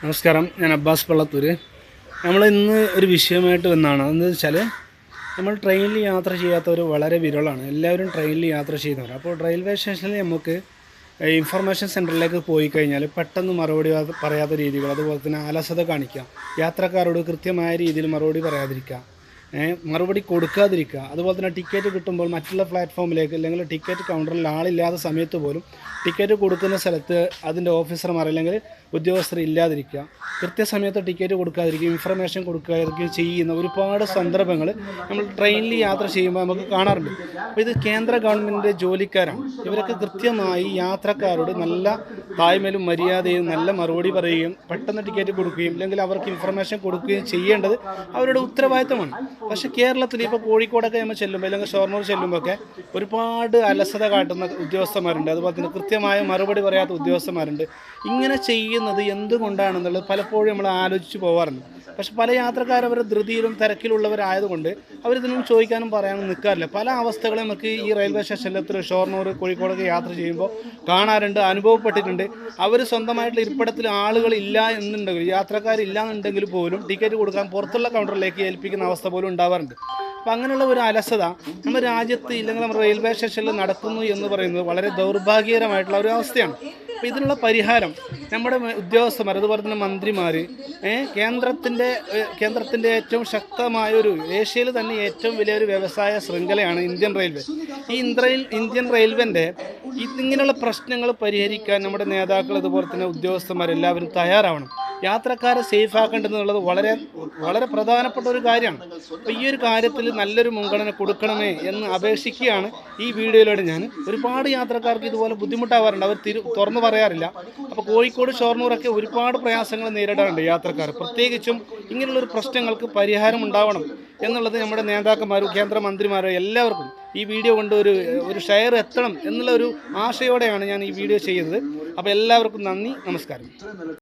നമസ്കാരം. ഞാൻ അബ്ബാസ് പള്ളത്തൂര്. നമ്മൾ ഇന്ന് ഒരു വിഷയമായിട്ട് വന്നാണ് അതെന്ന് വെച്ചാൽ നമ്മൾ ട്രെയിനിൽ യാത്ര ചെയ്യാത്തവർ വളരെ വിരളാണ്. എല്ലാവരും ട്രെയിനിൽ യാത്ര ചെയ്യുന്നവർ അപ്പോൾ റെയിൽവേ സ്റ്റേഷനിൽ നമുക്ക് ഇൻഫർമേഷൻ സെന്ററിലേക്ക് പോയി കഴിഞ്ഞാൽ പെട്ടെന്ന് മറുപടി പറയാത്ത രീതികൾ അതുപോലെ തന്നെ അലസത കാണിക്കുക യാത്രക്കാരോട് കൃത്യമായ രീതിയിൽ മറുപടി പറയാതിരിക്കുക മറുപടി കൊടുക്കാതിരിക്കുക. അതുപോലെ തന്നെ ടിക്കറ്റ് കിട്ടുമ്പോൾ മറ്റുള്ള പ്ലാറ്റ്ഫോമിലേക്ക് അല്ലെങ്കിൽ ടിക്കറ്റ് കൗണ്ടറിൽ ആളില്ലാത്ത സമയത്ത് പോലും ടിക്കറ്റ് കൊടുക്കുന്ന സ്ഥലത്ത് അതിന്റെ ഓഫീസർമാർ അല്ലെങ്കിൽ ഉദ്യോഗസ്ഥർ ഇല്ലാതിരിക്കുക. കൃത്യസമയത്ത് ടിക്കറ്റ് കൊടുക്കാതിരിക്കുക ഇൻഫർമേഷൻ കൊടുക്കാതിരിക്കുകയും ചെയ്യുന്ന ഒരുപാട് സന്ദർഭങ്ങൾ നമ്മൾ ട്രെയിനിൽ യാത്ര ചെയ്യുമ്പോൾ നമുക്ക് കാണാറുണ്ട്. അപ്പോൾ ഇത് കേന്ദ്ര ഗവൺമെന്റിന്റെ ജോലിക്കാരാണ്. ഇവരൊക്കെ കൃത്യമായി യാത്രക്കാരോട് നല്ല തായ്മയിലും മര്യാദയും നല്ല മറുപടി പറയുകയും പെട്ടെന്ന് ടിക്കറ്റ് കൊടുക്കുകയും അല്ലെങ്കിൽ അവർക്ക് ഇൻഫർമേഷൻ കൊടുക്കുകയും ചെയ്യേണ്ടത് അവരുടെ ഉത്തരവാദിത്തമാണ്. പക്ഷേ കേരളത്തിൽ ഇപ്പോൾ കോഴിക്കോടൊക്കെ നമ്മൾ ചെല്ലുമ്പോൾ അല്ലെങ്കിൽ ഷോർണൂർ ചെല്ലുമ്പോൾ ഒക്കെ ഒരുപാട് അലസത കാട്ടുന്ന ഉദ്യോഗസ്ഥന്മാരുണ്ട്. അതുപോലെ തന്നെ കൃത്യമായ മറുപടി പറയാത്ത ഉദ്യോഗസ്ഥന്മാരുണ്ട്. ഇങ്ങനെ ചെയ്യുന്നത് എന്തുകൊണ്ടാണെന്നുള്ളത് പലപ്പോഴും നമ്മൾ ആലോചിച്ച് പോകാറുണ്ട് പക്ഷെ പല യാത്രക്കാരും അവരുടെ ധൃതിയിലും തിരക്കിലുള്ളവരായതുകൊണ്ട് അവരിതിനും ചോദിക്കാനും പറയാനും നിൽക്കാറില്ല. പല അവസ്ഥകളും നമുക്ക് ഈ റെയിൽവേ സ്റ്റേഷനിൽ ഷൊർണൂർ കോഴിക്കോടൊക്കെ യാത്ര ചെയ്യുമ്പോൾ കാണാറുണ്ട് അനുഭവപ്പെട്ടിട്ടുണ്ട്. അവർ സ്വന്തമായിട്ടുള്ള ഇരിപ്പിടത്തിൽ ആളുകൾ ഇല്ല എന്നുണ്ടെങ്കിൽ യാത്രക്കാരില്ല എന്നുണ്ടെങ്കിൽ പോലും ടിക്കറ്റ് കൊടുക്കാൻ പുറത്തുള്ള കൗണ്ടറിലേക്ക് ഏൽപ്പിക്കുന്ന അവസ്ഥ പോലും ഉണ്ടാവാറുണ്ട്. അപ്പം അങ്ങനെയുള്ള ഒരു അലസത നമ്മുടെ രാജ്യത്ത് ഇല്ലെങ്കിൽ നമ്മുടെ റെയിൽവേ സ്റ്റേഷനിൽ നടക്കുന്നു എന്ന് പറയുന്നത് വളരെ ദൗർഭാഗ്യകരമായിട്ടുള്ള ഒരു അവസ്ഥയാണ്. അപ്പോൾ ഇതിനുള്ള പരിഹാരം നമ്മുടെ ഉദ്യോഗസ്ഥന്മാർ അതുപോലെ തന്നെ മന്ത്രിമാർ കേന്ദ്രത്തിന്റെ കേന്ദ്രത്തിന്റെ ഏറ്റവും ശക്തമായ ഒരു ഏഷ്യയിൽ തന്നെ ഏറ്റവും വലിയൊരു വ്യവസായ ശൃംഖലയാണ് ഇന്ത്യൻ റെയിൽവേ. ഈ ഇന്ത്യൻ ഇന്ത്യൻ റെയിൽവേന്റെ ഇങ്ങനെയുള്ള പ്രശ്നങ്ങൾ പരിഹരിക്കാൻ നമ്മുടെ നേതാക്കൾ അതുപോലെ തന്നെ ഉദ്യോഗസ്ഥന്മാരെല്ലാവരും തയ്യാറാവണം. യാത്രക്കാരെ സേഫ് ആക്കേണ്ടതെന്നുള്ളത് വളരെ വളരെ പ്രധാനപ്പെട്ട ഒരു കാര്യമാണ്. അപ്പോൾ ഈ ഒരു കാര്യത്തിൽ നല്ലൊരു മുൻഗണന കൊടുക്കണമേ എന്ന് അപേക്ഷിക്കുകയാണ് ഈ വീഡിയോയിലൂടെ ഞാൻ. ഒരുപാട് യാത്രക്കാർക്ക് ഇതുപോലെ ബുദ്ധിമുട്ടാവാറുണ്ട്. അവർ തിരു തുറന്നു പറയാറില്ല. അപ്പോൾ കോഴിക്കോട് ഷൊർണൂറൊക്കെ ഒരുപാട് പ്രയാസങ്ങൾ നേരിടാറുണ്ട് യാത്രക്കാർ. പ്രത്യേകിച്ചും ഇങ്ങനെയുള്ളൊരു പ്രശ്നങ്ങൾക്ക് പരിഹാരം ഉണ്ടാവണം എന്നുള്ളത് നമ്മുടെ നേതാക്കന്മാരും കേന്ദ്രമന്ത്രിമാരും എല്ലാവർക്കും ഈ വീഡിയോ കൊണ്ട് ഒരു ഒരു ഷെയർ എത്തണം എന്നുള്ള ഒരു ആശയോടെയാണ് ഞാൻ ഈ വീഡിയോ ചെയ്യുന്നത്. അപ്പോൾ എല്ലാവർക്കും നന്ദി നമസ്കാരം.